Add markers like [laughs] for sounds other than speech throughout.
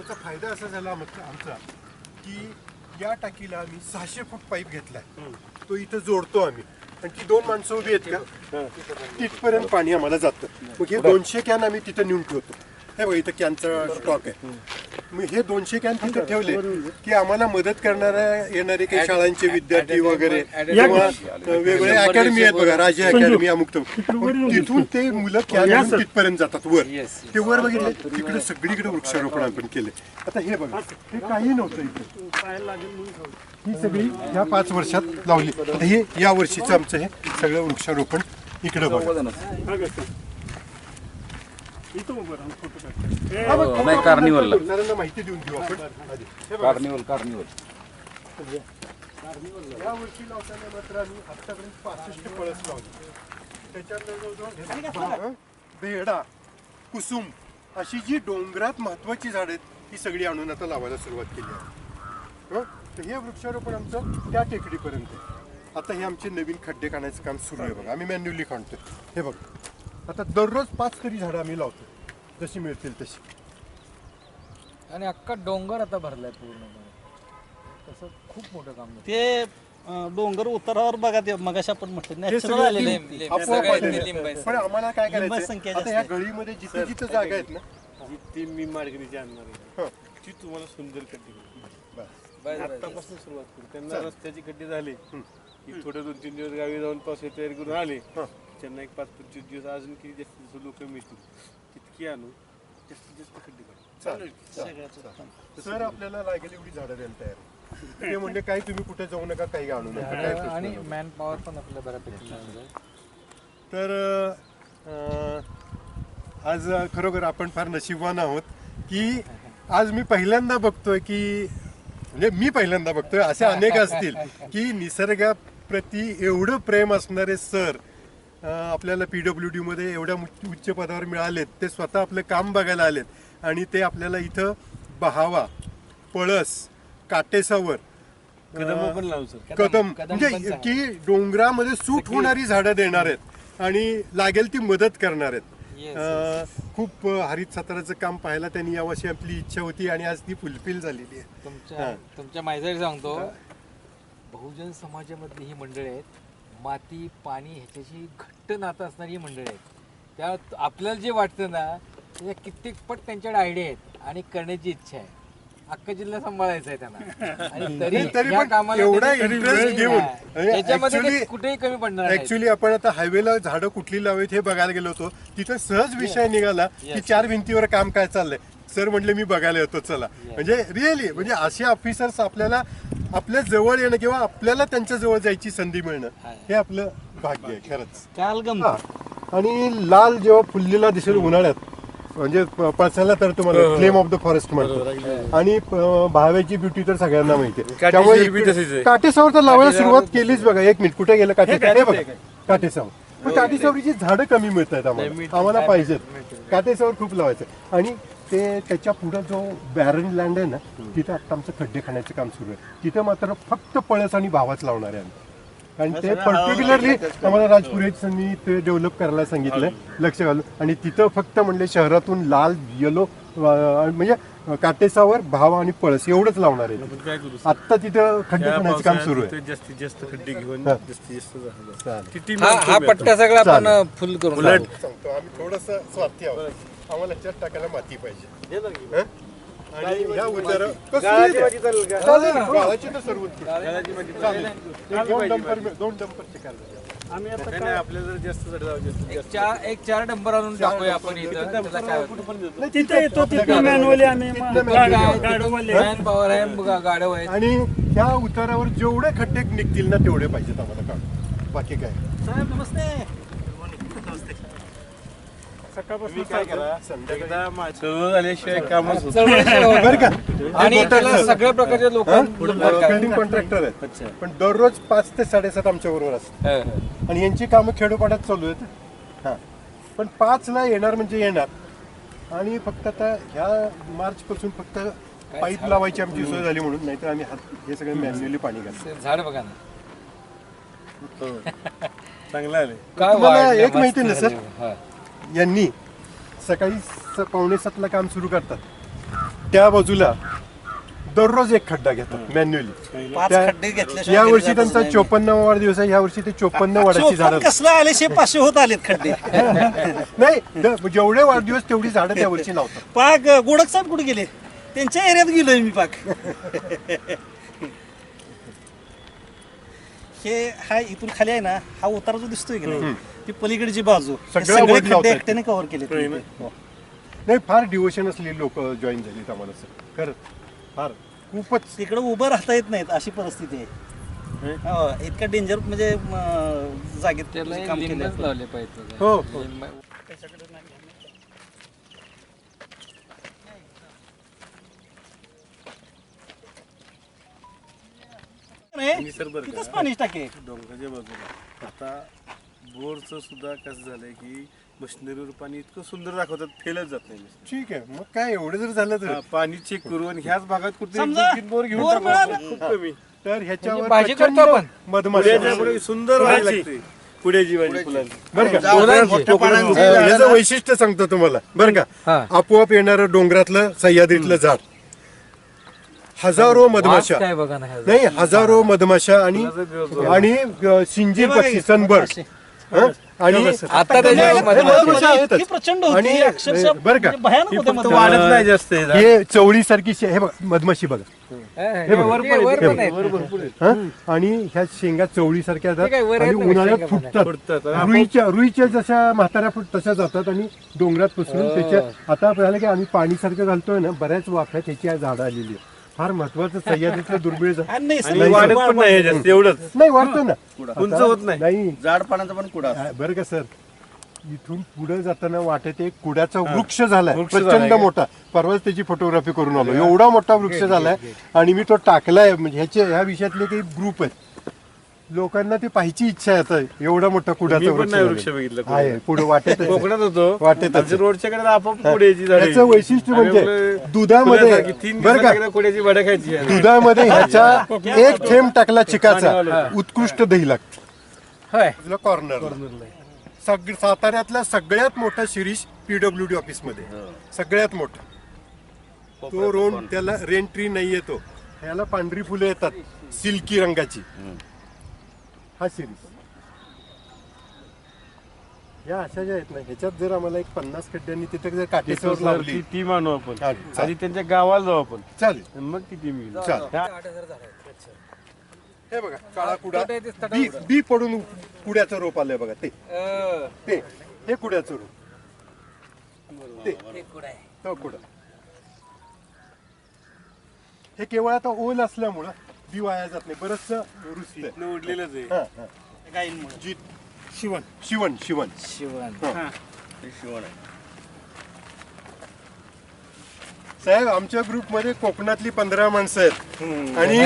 त्याचा फायदा असा झाला आमचा आमचा की या टाकीला आम्ही सहाशे फूट पाईप घेतलाय. तो इथं जोडतो आम्ही. आणि ती दोन माणसं उभी आहेत का? तिथपर्यंत पाणी आम्हाला जातं. मग हे दोनशे कॅन आम्ही तिथं नेऊन ठेवतो. हे बघा इथं कॅनचा स्टॉक आहे. मग हे दोनशे कॅन तिथे ठेवले की आम्हाला मदत करणाऱ्या येणारे काही शाळांचे विद्यार्थी वगैरे किंवा वेगवेगळे अकॅडमी आहेत बघा राजे अकॅडमी अमुक तिथून ते मुलं कॅन घेऊन तिथपर्यंत जातात वर. ते वर बघितले तिकडे सगळीकडे वृक्षारोपण आपण केले. आता हे बघा हे काही नव्हतं इथे. ही सगळी ह्या पाच वर्षात लावली. आता हे या वर्षीचं आमचं हे सगळं वृक्षारोपण इकडे बघा. हा, बघ, नाही, कार्निवलला. जणांना माहिती देऊन देऊ आपण. आधी. हे बघा. कार्निवल कार्निवल या वर्षी लावताना मात्र आम्ही आतापर्यंत पासष्ट पळस लावले. जवळजवळ बारा, बेडा कुसुम अशी जी डोंगरात महत्वाची झाडं आहेत ती सगळी आणून आता लावायला सुरुवात केली आहे. हं? तर हे वृक्षारोपण आमचं त्या टेकडीपर्यंत आहे. आता हे आमचे नवीन खड्डे काढायचं काम सुरू आहे बघा. आम्ही मॅन्युअली काढतोय. हे बघा. आता दररोज पाच तरी झाडं आम्ही लावतो जशी मिळतील तशी आणि अख्खा डोंगर आता भरलाय पूर्णपणे तसं खूप मोठं काम. ते अं, डोंगर उतारावर बघा ते मगाशी आपण म्हटलं हे नॅचरल सगळं आलेलं आहे लिंब- ते. आपोआप सगळं आलेलं आहे. लिंब आहे. पण आम्हाला काय करायचं संख्या आता जास्त ह्या आहे. गळीमध्ये जिथे जिथे जागा आहेत ना जी ती मी मार्गणीची आणणार आहे हं. ती तुम्हाला सुंदर करू. बस. बस, बस. आत्तापासून सुरुवात करू त्यांना रस्त्याची खड्डे झाले की थोडे दोन तीन दिवस गावी जाऊन पावसाळी तयारी करून आले हं. त्यांना एक पाच पंचवीस दिवस अजून किती जास्त लोक मिळतील तितकी आणू जास्तीत जास्त खड्डे चालेल. सर आपल्याला लागेल एवढी झाडं द्यायला तयार आहे. ते म्हणजे काही तुम्ही कुठे जाऊ नका काही आणू नका काय प्रश्न आणि नाही. मॅन पॉवर पण आपल्या बऱ्यापैकी. तर अं, आज खरोखर आपण फार नशीबवान आहोत की आज मी पहिल्यांदा बघतोय की म्हणजे मी पहिल्यांदा बघतोय असे अनेक असतील की निसर्गाप्रती एवढं प्रेम असणारे सर आपल्याला पी डब्ल्यू डी मध्ये एवढ्या उच्च- पदावर मिळालेत ते स्वतः आपलं काम बघायला आलेत. आणि ते आपल्याला इथं बहावा पळस काटेसावर कदम म्हणजे. की डोंगरामध्ये सूट होणारी झाडं देणार आहेत. आणि लागेल ती मदत करणार आहेत. खूप हरित साताराचं काम पाहायला त्यांनी यावर्षी आपली इच्छा होती आणि आज ती फुलफिल झालेली आहे. तुमच्या तुमच्या माहिती सांगतो बहुजन समाजामधली ही मंडळी आहेत. माती पाणी ह्याच्याशी घट्ट नातं असणारी ही मंडळी आहेत. त्या आपल्याला जे वाटतं ना त्याच्या कित्येक पट त्यांच्याकडे आयडिया आहेत आणि करण्याची इच्छा आहे. अख्खा जिल्हा सांभाळायचा आहे त्यांना. आणि तरी तरी या पण कामाला एवढा त्यांनी interest वेळ घेऊन, दिला. याच्यामध्ये ते actually- कुठेही कमी पडणार नाही ऍक्च्युली आपण आता हायवेला झाडं कुठली लावावीत हे बघायला गेलो होतो. तिथं सहज विषय निघाला की चार भिंतीवर काम काय चाललंय? सर म्हटले मी बघायला येतो चला. म्हणजे रिअली म्हणजे असे ऑफिसर्स आपल्याला आपल्या जवळ येणं किंवा आपल्याला त्यांच्या जवळ जायची संधी मिळणं हे आपलं भाग्य आहे खरंच. काल गम. हा. आणि लाल जेव्हा फुललेला दिसेल उन्हाळ्यात म्हणजे प- पळसाला तर तुम्हाला फ्लेम ऑफ द फॉरेस्ट म्हणतो. आणि प- भाव्याची ब्युटी तर सगळ्यांना माहिती आहे. त्यामुळे काटेसावर तर लावायला सुरुवात केलीच बघा. एक मिनिट कुठे गेलं? काटे हे बघा. काटेसावर पण काटेसावरीची झाडं कमी मिळत आहेत आम्हाला आम्हाला पाहिजेत. काटेसावर खूप लावायचं. आणि ते त्याच्या पुढं जो बॅरन लँड आहे ना तिथं आता आमचं खड्डे खाण्याचं काम सुरू आहे. तिथं मात्र फक्त पळस आणि भावाच लावणार आहे आम्ही. आणि ते पर्टिक्युलरली आम्हाला राजपुरेच्यांनी ते डेव्हलप करायला सांगितलंय लक्ष घालून. आणि तिथं फक्त म्हणले शहरातून लाल येलो म्हणजे काटेसावर भाव आणि पळस एवढंच लावणार आहे करू आत्ता तिथं खड्डे खाण्याचं काम सुरू आहे. ते जास्तीत जास्त खड्डे घेऊन हा. जास्तीत जास्त हा पट्टा सगळा आपण. फुल. सांगतो आम्ही थोडस स्वार्थी आहोत. आम्हाला ह्याच्यात टाकायला माती पाहिजे. हं? आणि ह्या उतारा चालेल गाळाची तर सर्वोत्कृष्ट चालेल. एक दोन डंपर दोन डंपरचे काढले आम्ही आता एक चार एक चार डंबर आणून टाकूया आपण इथं. त्याला काय होतं? तिथे येतो तिथे मॅन्युअली आम्ही manually. गाडवले मॅन पॉवर आहे गा- गाड्या आहेत आणि ह्या उतारावर जेवढे खड्डे निघतील ना तेवढे पाहिजेत आम्हाला काढून. बाकी काय? साहेब नमस्ते. झाल्याशिवाय कामच बरं का? आणि त्याला सगळ्या प्रकारच्या लोक बिल्डिंग कॉन्ट्रॅक्टर आहेत. पण दररोज पाच ते साडेसात आमच्या बरोबर असतात. आणि यांची कामं खेडोपाड्यात चालू आहेत. हा. पण पाचला येणार म्हणजे येणार. आणि फक्त आता ह्या मार्च पासून फक्त पाईप लावायची आमची सोय झाली म्हणून नाहीतर आम्ही हात हे सगळं मॅन्युअली पाणी घालतो झाड बघा ना. [laughs] चांगलं आले काय एक माहिती ना, सर? यांनी सकाळी स- पावणे सातला काम सुरू करतात. त्या बाजूला दररोज एक खड्डा घेतात मॅन्युअली पाच खड्डे घेतल्याशिवाय या वर्षी त्यांचा नाही. चोपन्नावा वाढदिवस आहे या वर्षी ते चोपन्न [laughs] वाढायची चोपन्न झाडं कसलं आले शे? पाचशे होत आलेत खड्डे. [laughs] नाही द- जेवढे वाढदिवस तेवढी झाडं त्या वर्षी लावतात. पाक गोडक साहेब कुठे गेले? त्यांच्या एरियात गेलोय मी पाक. हे हा इथून खाली आहे ना हा उतारा जो दिसतोय की नाही ती पलीकडची बाजू हे सगळं सगळे वर खड्डे लावतायत. एकट्याने कव्हर केले नाही फार डिवोशन असलेली लोक जॉईन झालीत आम्हाला सर खरंच फार. खूपच. तिकडे उभं राहता येत नाहीत अशी परिस्थिती आहे. हो, इतका डेंजर म्हणजे म, जागेत त्याला काम केलं लावले पाहिजे हो, हो. लिंब- निसर्ग तिथंच का? पाणी टाके. डोंगराच्या बाजूला. आता बोरचं सुद्धा कसं झालंय की मशिनरीवर पाणी इतकं सुंदर दाखवतात फेलच जात नाही. ठीक आहे मग काय एवढं जर झालं तर. पाणी चेक करू आणि ह्याच भागात कुठे समजा बोर घेऊन बोर टाकू. मिळाला. आपण. खूप कमी. तर ह्याच्यावर म्हणजे भाजी प्रचंड करतो आपण. मधमाशा पुढे सुंदर व्हायला लागते. पुढे जीवाची फुलांची. बरं का? फुलांची. अं, याचं वैशिष्ट्य सांगतो तुम्हाला. बरं का? हा. आपोआप येणारं डोंगरातलं सह्याद्रीतलं झाड. हजारो मधमाशा. काय बघा ना ह्याचा. नाही हजारो मधमाशा आणि आणि अं, सिंजीर पक्षी सनबर्ड. हं? आणि आता त्याच्या हे मधमाशा आहेतच. इतकी प्रचंड होती. आणि अक्षरशः बरं का. म्हणजे भयानक ही होते फक्त मधमाशा. वाढत नाही जास्त हे झाड. हे चवळी सारखी हे बघ. मधमाशी बघा. हे, वर पण आहे, आहे. आणि ह्या शेंगा चवळी सारख्या ते काय वर आणि ना, उन्हाळ्यात शेंगा फुटतात. फुटतात. रुईच्या रुईच्या जशा म्हाताऱ्या फुट तशा जातात आणि डोंगरात पसरून त्याच्या आता पाहिलं की आम्ही पाणी सारखं घालतोय ना बऱ्याच वाफ्यात त्याची आज झाडं आलेली आहेत. फार महत्वाचं सह्याद्रीतलं [laughs] दुर्मिळ झाड आणि नाही, आणि वाढत पण नाही हे जास्त एवढंच. नाही वाढतो ना. उंच होत नाही. नाही. जाड पाण्याचा पण कुडा. हा, बरं का सर? इथून पुढे जाताना वाटेत एक कुड्याचा वृक्ष झालाय. वृक्ष प्रचंड का? मोठा. परवाच त्याची फोटोग्राफी करून आलो. एवढा मोठा वृक्ष झालाय. आणि मी तो टाकलाय. म्हणजे ह्याचे ह्या विषयातले काही ग्रुप आहेत. लोकांना ते पाहायची इच्छा आहे आता. एवढा मोठा मी पण वृक्ष नाही. वृक्ष बघितलं पुढे वाटेत कोकणात होतो. वाटेतच. आमच्या रोडच्या कडे आपोआप कुड्याची झाडं याचं यायची. वैशिष्ट्य आम्ही म्हणजे आपलं दुधामध्ये तीन बरं का? दिवसाला एकदा कुड्याची भाडं खायची दुधामध्ये [laughs] ह्याच्या एक थेंब टाकला चिकाचा. उत्कृष्ट दही लागतं. होय. कॉर्नर सग साताऱ्यातला सगळ्यात मोठा शिरीष पीडब्ल्यू डी ऑफिसमध्ये सगळ्यात मोठा. तो रोम त्याला रेंट्री नाही येतो ह्याला पांढरी फुलं येतात सिल्की रंगाची. हा सिरीज या अशा ज्या आहेत ना ह्याच्यात जर आम्हाला एक पन्नास खड्ड्यांनी तिथे जर काटेसवर लावली. ती ती मानू आपण. चालेल. आधी त्यांच्या गावाला जाऊ आपण. चालेल. आणि मग किती मी चालेल. हे. बघा काळा कुडा. तट ते बी बी पडून कुड्याचं रोप आलंय बघा ते. ते हे कुड्याचं रोप. ते? तो कुडा. हे केवळ आता ओल असल्यामुळं बी वाया जात नाही आहे. गायींमुळे जी शिवण. शिवण शिवण. शिवण. शिवण आहे. साहेब आमच्या ग्रुपमध्ये कोकणातली पंधरा माणसं आहेत. आणि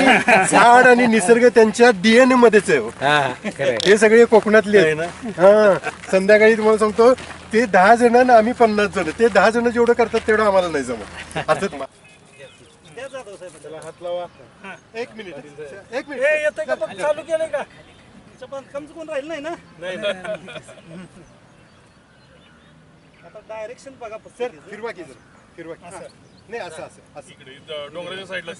झाड आणि निसर्ग त्यांच्या डीएनए मध्येच आहे हो. हा खरंय हे सगळे कोकणातले आहेत. हा. संध्याकाळी तुम्हाला सांगतो ते दहा जण आणि आम्ही पन्नास जण ते दहा जण जेवढं करतात तेवढं आम्हाला नाही जमत. आता द्या हात लावा. एक मिनिट. एक हे मिनिट येतंय का? पण चालू केलंय का? राहील नाही ना? आता डायरेक्शन बघा फक्त. सर त्याचं. फिरवा की जरा. फिरवा की. नाही असं असं असं. डोंगराच्या साईडला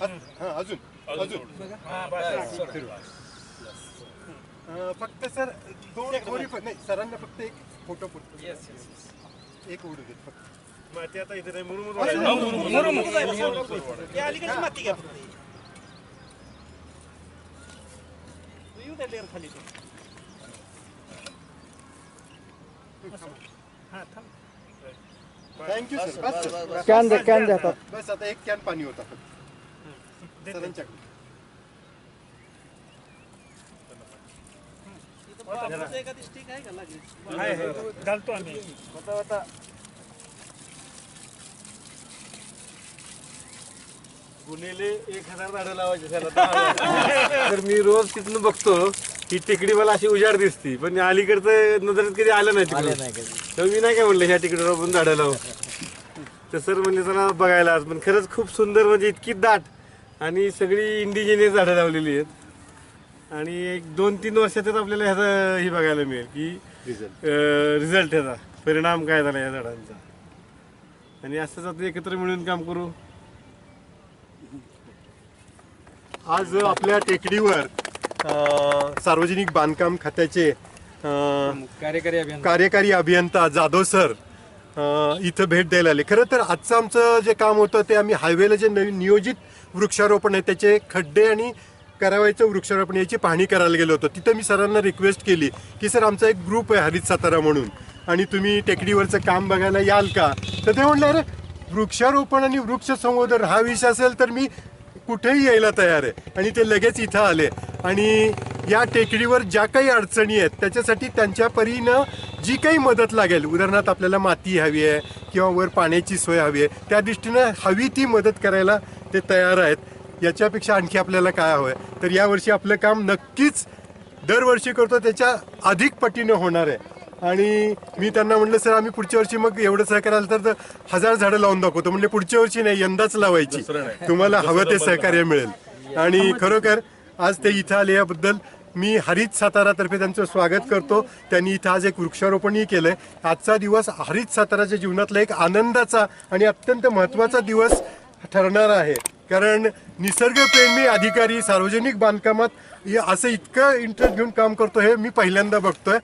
हा अजून. अजून फिरवा. अं, फक्त सर दोन दोरी पण नाही सरांना फक्त एक फोटो पुरतो. एक उडू देत फक्त. माती आता इथे नाही म्हणून मुरुम, मुरुम जायला. हे अलीकडची माती घ्या. येऊ द्या layer खाली ते. हा, थांब. थँक्यू सर बस सर कॅन द्या कॅन द्या आता. बस आता एक कॅन पाणी होता फक्त सरांच्याकडे आता एखादी stick आहे का लागली? घालतो आम्ही गुन्हेले एक हजार झाडं लावायचे त्याला. तर मी रोज तिथून बघतो ही टेकडी मला अशी उजाड दिसती. पण अलीकडचं नजरेत कधी आलं नाही तिकडे तर मी नाही काय म्हणलं ह्या तिकडे आपण झाडं लावू. तर सर म्हणले चला बघायला आज. पण खरंच खूप सुंदर म्हणजे इतकी दाट आणि सगळी इंडिजिनियस झाडं लावलेली आहेत. आणि एक दोन तीन वर्षातच आपल्याला ह्याचा हे बघायला मिळेल की रिझल्ट ह्याचा. परिणाम काय झाला या झाडांचा? आणि असंच आता एकत्र मिळून काम करू. आज आपल्या टेकडीवर अं, सार्वजनिक बांधकाम खात्याचे अं, कार्यकारी अभियान कार्यकारी अभियंता जाधव सर अं, इथं भेट द्यायला आले. खरं तर आजचं आमचं जे काम होतं ते आम्ही हायवेला जे नवीन नियोजित वृक्षारोपण आहे त्याचे खड्डे आणि करावायचं वृक्षारोपण याची पाहणी करायला गेलो होतो. तिथं मी सरांना रिक्वेस्ट केली की सर आमचा एक ग्रुप आहे हरित सातारा म्हणून आणि तुम्ही टेकडीवरचं काम बघायला याल का? तर ते म्हणले अरे वृक्षारोपण आणि वृक्ष संवर्धन हा विषय असेल तर मी कुठेही यायला तयार आहे. आणि ते लगेच इथं आले. आणि या टेकडीवर ज्या काही अडचणी आहेत त्याच्यासाठी त्यांच्या परीनं जी काही मदत लागेल उदाहरणार्थ आपल्याला माती हवी आहे किंवा वर पाण्याची सोय हवी आहे त्या दृष्टीनं हवी ती मदत करायला ते तयार आहेत. याच्यापेक्षा आणखी आपल्याला काय हवं आहे तर यावर्षी आपलं काम नक्कीच दरवर्षी करतो त्याच्या अधिक पटीनं होणार आहे. आणि मी त्यांना म्हणलं सर आम्ही पुढच्या वर्षी मग एवढं सहकार्य आलं तर- हजार झाडं लावून दाखवतो. म्हणले पुढच्या वर्षी नाही यंदाच लावायची. तुम्हाला हवं ते सहकार्य मिळेल. आणि खरोखर आज ते इथं आले याबद्दल मी हरित सातारातर्फे त्यांचं स्वागत करतो. त्यांनी इथं आज एक वृक्षारोपणही केलंय. आजचा दिवस हरित साताराच्या जीवनातला एक आनंदाचा आणि अत्यंत महत्त्वाचा दिवस ठरणार आहे. कारण निसर्गप्रेमी अधिकारी सार्वजनिक बांधकामात असं इतकं इंटरेस्ट घेऊन काम करतो हे मी पहिल्यांदा बघतोय.